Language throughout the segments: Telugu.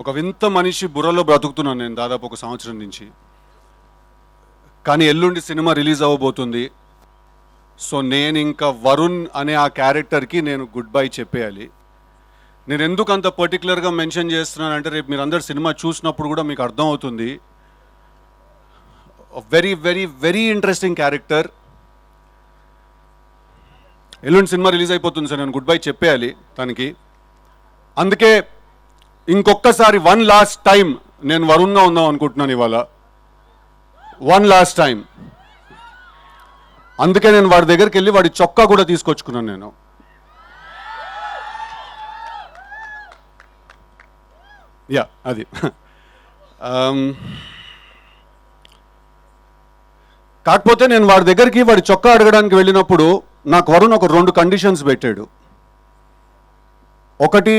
ఒక వింత మనిషి బుర్రలో బ్రతుకుతున్నాను నేను దాదాపు ఒక సంవత్సరం నుంచి. కానీ ఎల్లుండి సినిమా రిలీజ్ అవ్వబోతుంది. సో నేను ఇంకా వరుణ్ అనే ఆ క్యారెక్టర్కి నేను గుడ్ బై చెప్పేయాలి. నేను ఎందుకు అంత పర్టికులర్గా మెన్షన్ చేస్తున్నానంటే రేపు మీరు అందరు సినిమా చూసినప్పుడు కూడా మీకు అర్థం అవుతుంది. Very very very interesting character ఎల్లుండి సినిమా రిలీజ్ అయిపోతుంది సార్ నేను గుడ్ బై చెప్పేయాలి తనకి. అందుకే ఇంకొకసారి వన్ లాస్ట్ టైం నేను వరుణ్గా ఉందాం అనుకుంటున్నాను ఇవాళ. వన్ లాస్ట్ టైం అందుకే నేను వాడి దగ్గరికి వెళ్ళి వాడి చొక్కా కూడా తీసుకొచ్చుకున్నాను నేను. యా అది. Um, కాకపోతే నేను వాడి దగ్గరికి వాడి చొక్కా అడగడానికి వెళ్ళినప్పుడు నాకు వరుణ్ ఒక రెండు కండిషన్స్ పెట్టాడు. ఒకటి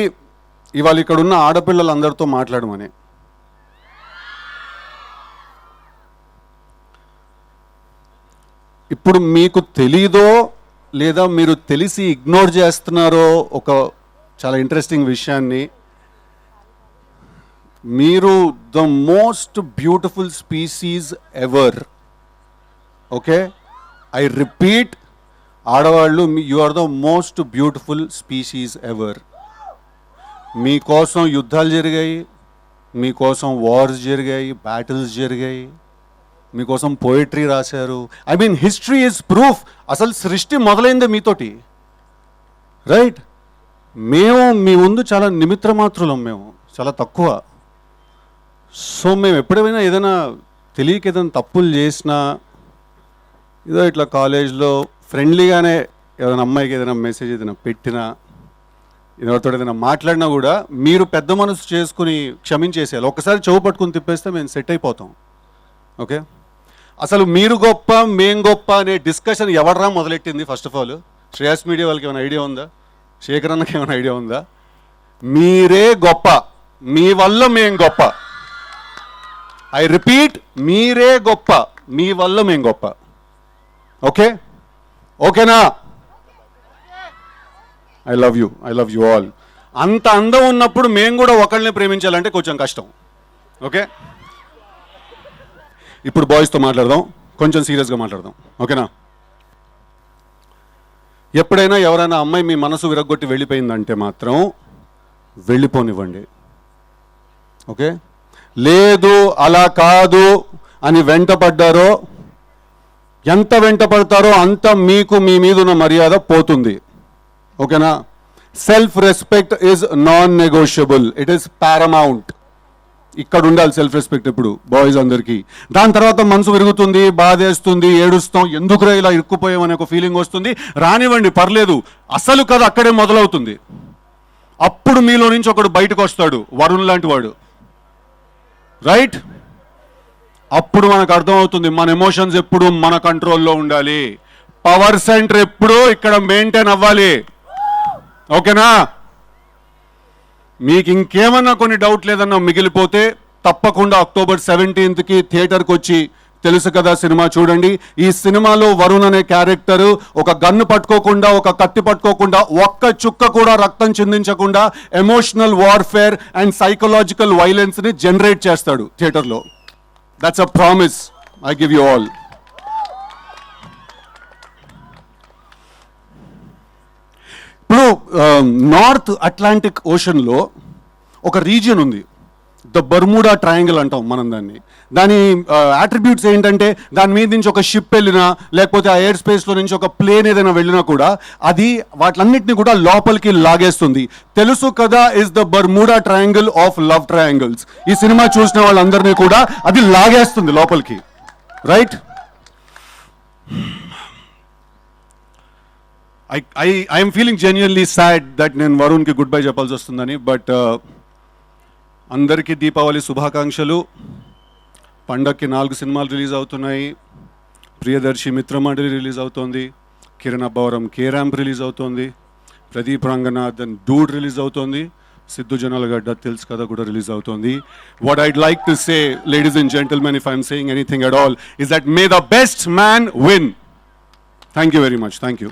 ఇవాళ ఇక్కడ ఉన్న ఆడపిల్లలందరితో మాట్లాడమని. ఇప్పుడు మీకు తెలీదో లేదా మీరు తెలిసి ఇగ్నోర్ చేస్తున్నారో ఒక చాలా ఇంట్రెస్టింగ్ విషయాన్ని. మీరు the most beautiful species ever. Okay? I repeat ఆడవాళ్ళు you are the most beautiful species ever. మీకోసం యుద్ధాలు జరిగాయి మీకోసం వార్స్ జరిగాయి బ్యాటిల్స్ జరిగాయి మీకోసం పోయిటరీ రాశారు. I mean history is proof అసలు సృష్టి మొదలైందే మీతోటి. రైట్ మేము మీ ముందు చాలా నిమిత్ర మాత్రులం మేము చాలా తక్కువ. సో మేము ఎప్పుడైనా ఏదైనా తెలియక ఏదైనా తప్పులు చేసినా ఏదో ఇట్లా కాలేజ్లో ఫ్రెండ్లీగానే ఏదైనా అమ్మాయికి ఏదైనా మెసేజ్ ఏదైనా పెట్టినా ఎవరితో ఏదైనా మాట్లాడినా కూడా మీరు పెద్ద మనసు చేసుకుని క్షమించేసేయాలి. ఒకసారి చెవు పట్టుకుని తిప్పేస్తే మేము సెట్ అయిపోతాం. ఓకే? అసలు మీరు గొప్ప మేం గొప్ప అనే డిస్కషన్ ఎవడరా మొదలెట్టింది first of all Shreyas media వాళ్ళకి ఏమైనా ఐడియా ఉందా? శేఖర్ అన్నకి ఏమైనా ఐడియా ఉందా? మీరే గొప్ప. మీ వల్ల మేం గొప్ప. ఐ రిపీట్ మీరే గొప్ప. మీ వల్ల మేం గొప్ప. ఓకే? ఓకేనా? I love you I love you all. అంత అందం ఉన్నప్పుడు మేము కూడా ఒకళ్ళని ప్రేమించాలంటే కొంచెం కష్టం. ఓకే? ఇప్పుడు బాయ్స్తో మాట్లాడదాం. కొంచెం సీరియస్గా మాట్లాడదాం. ఓకేనా? ఎప్పుడైనా ఎవరైనా అమ్మాయి మీ మనసు విరగొట్టి వెళ్ళిపోయిందంటే మాత్రం వెళ్ళిపోనివ్వండి. ఓకే? లేదు అలా కాదు అని వెంటపడ్డారో ఎంత వెంట పడతారో అంత మీకు మీ మీద ఉన్న మర్యాద పోతుంది. ఓకేనా? Self respect is non negotiable it is paramount ఇక్కడ ఉండాలి సెల్ఫ్ రెస్పెక్ట్ ఇప్పుడు బాయ్స్ అందరికీ. దాని తర్వాత మనసు విరుగుతుంది బాధేస్తుంది ఏడుస్తాం. ఎందుకురా ఇలా ఇరుక్కుపోయామనే ఒక ఫీలింగ్ వస్తుంది? రానివ్వండి పర్లేదు. అసలు కథ అక్కడే మొదలవుతుంది. అప్పుడు మీలో నుంచి ఒకడు బయటకు వస్తాడు వరుణ్ లాంటి వాడు. రైట్ అప్పుడు మనకు అర్థమవుతుంది మన ఎమోషన్స్ ఎప్పుడు మన కంట్రోల్లో ఉండాలి. పవర్ సెంటర్ ఎప్పుడూ ఇక్కడ మెయింటైన్ అవ్వాలి. ఓకేనా? మీకు ఇంకేమన్నా కొన్ని డౌట్ లేదన్నా మిగిలిపోతే తప్పకుండా అక్టోబర్ సెవెంటీన్త్కి థియేటర్కి వచ్చి తెలుసు కదా సినిమా చూడండి. ఈ సినిమాలో వరుణ్ అనే క్యారెక్టర్ ఒక గన్ను పట్టుకోకుండా ఒక కత్తి పట్టుకోకుండా ఒక్క చుక్క కూడా రక్తం చిందించకుండా ఎమోషనల్ వార్ఫేర్ అండ్ సైకలాజికల్ వైలెన్స్ని జనరేట్ చేస్తాడు థియేటర్లో. That's a promise I give you all ఇప్పుడు నార్త్ అట్లాంటిక్ ఓషన్లో ఒక రీజియన్ ఉంది. ద బర్ముడా ట్రయాంగిల్ అంటాం మనం దాన్ని. దాని అట్రిబ్యూట్స్ ఏంటంటే దాని మీద నుంచి ఒక షిప్ వెళ్ళినా లేకపోతే ఆ ఎయిర్ స్పేస్లో నుంచి ఒక ప్లేన్ ఏదైనా వెళ్ళినా కూడా అది వాటిలన్నిటిని కూడా లోపలికి లాగేస్తుంది. తెలుసు కదా is the Bermuda triangle of love triangles ఈ సినిమా చూసిన వాళ్ళందరినీ కూడా అది లాగేస్తుంది లోపలికి. Right I I I'm feeling genuinely sad that నేను వరుణ్కి గుడ్ బై చెప్పాల్సి వస్తుందని బట్ uh, అందరికీ దీపావళి శుభాకాంక్షలు. పండక్కి నాలుగు సినిమాలు రిలీజ్ అవుతున్నాయి. ప్రియదర్శి మిత్రమండలి రిలీజ్ అవుతోంది. Kiran Abbavaram K ramp release అవుతోంది. ప్రదీప్ రంగనాథన్ డూడ్ రిలీజ్ అవుతోంది. సిద్ధు జనాలగడ్డ తెలుసు కదా కూడా రిలీజ్ అవుతోంది. What I'd like to say ladies and gentlemen if I'm saying anything at all is that may the best man win thank you very much thank you